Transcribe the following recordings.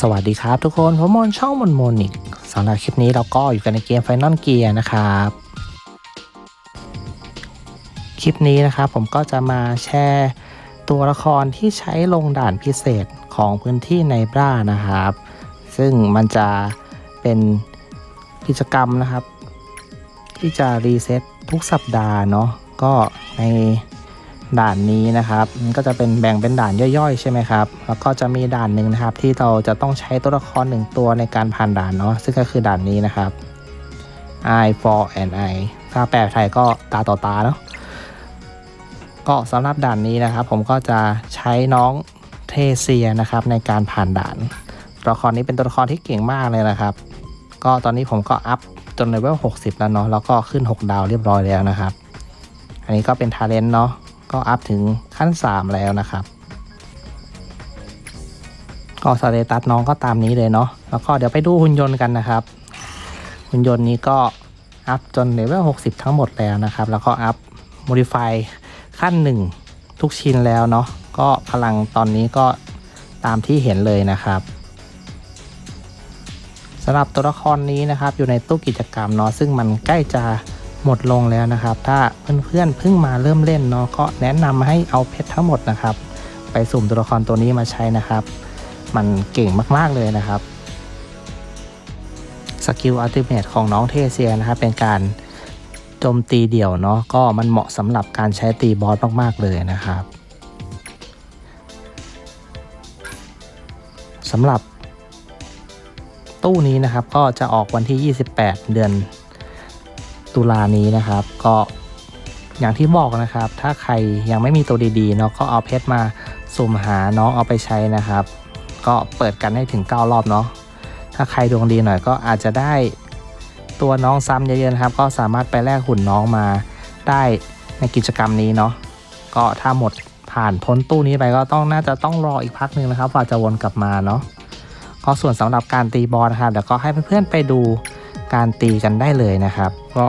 สวัสดีครับทุกคนผมมอนช่องมอนมนอีกสำหรับคลิปนี้เราก็อยู่กันในเกม Final Gear นะครับ คลิปนี้นะครับผมก็จะมาแชร์ตัวละครที่ใช้ลงด่านพิเศษของพื้นที่ในบรานะครับ ซึ่งมันจะเป็นกิจกรรมนะครับ ที่จะรีเซ็ตทุกสัปดาห์เนาะก็ใน ด่านนี้นะครับมันก็จะเป็นแบ่งเป็นด่านย่อยๆ ใช่ไหมครับ แล้วก็จะมีด่านหนึ่งนะครับ ที่เราจะต้องใช้ตัวละครหนึ่งตัวในการผ่านด่านเนาะซึ่งก็คือด่านนี้นะครับ I for and I ถ้าแปลไทยก็ตาต่อตาเนาะก็สำหรับด่านนี้นะครับ ผมก็จะใช้น้องเทเซียนะครับในการผ่านด่านตัวละครนี้เป็นตัวละครที่เก่งมากเลยนะครับ ก็ตอนนี้ผมก็อัพจนเลเวล60 แล้วเนาะแล้วก็ขึ้น 6 ดาวเรียบร้อยแล้วนะครับ อันนี้ก็เป็นทาเลนต์เนาะ ก็อัพถึงขั้น 3 แล้วนะครับก็สเตตัสน้องก็ตามนี้เลยเนาะแล้วก็เดี๋ยวไปดูหุ่นยนต์กันนะครับ หุ่นยนต์นี้ก็อัพจนเลเวล60 ทั้งหมดแล้วนะครับ แล้วก็อัพ modify ขั้น 1 ทุกชิ้นแล้วเนาะก็พลังตอนนี้ก็ตามที่เห็นเลยนะครับสำหรับตัวละครนี้นะครับอยู่ในตู้กิจกรรมเนาะซึ่งมันใกล้จะ หมดลงแล้วนะครับ ถ้าเพื่อนๆเพิ่งมาเริ่มเล่นเนาะก็แนะนำให้เอาเพชรทั้งหมดนะครับ ไปสุ่มตัวละครตัวนี้มาใช้นะครับ มันเก่งมากๆเลยนะครับสกิลอัลติเมทของน้องเทเซียนะครับ เป็นการโจมตีเดี่ยวเนาะก็มันเหมาะสำหรับการใช้ตีบอสมากๆเลยนะครับสำหรับตู้นี้นะครับก็จะออกวันที่ 28 เดือน ตุลานี้นะครับ ก็อย่างที่บอกนะครับ ถ้าใครยังไม่มีตัวดีๆเนาะก็เอาเพชรมาสุ่มหาน้องเอาไปใช้นะครับ ก็เปิดกันให้ถึง 9 รอบเนาะถ้าใครดวงดีหน่อยก็อาจจะได้ตัวน้องซ้ำเยอะๆนะครับ ก็สามารถไปแลกหุ่นน้องมาได้ในกิจกรรมนี้เนาะก็ถ้าหมดผ่านพ้นตู้นี้ไปก็ต้องน่าจะต้องรออีกพักหนึ่งนะครับกว่าจะวนกลับมาเนาะก็ส่วนสำหรับการตีบอสนะครับเดี๋ยวก็ให้เพื่อนๆไปดูการตีกันได้เลยนะครับ ก็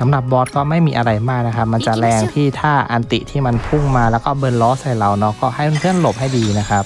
สำหรับบอสก็ไม่มีอะไรมากนะครับ มันจะแรงที่ถ้าอันติที่มันพุ่งมาแล้วก็เบิร์นล้อใส่เราเนาะก็ให้เพื่อนๆหลบให้ดีนะครับ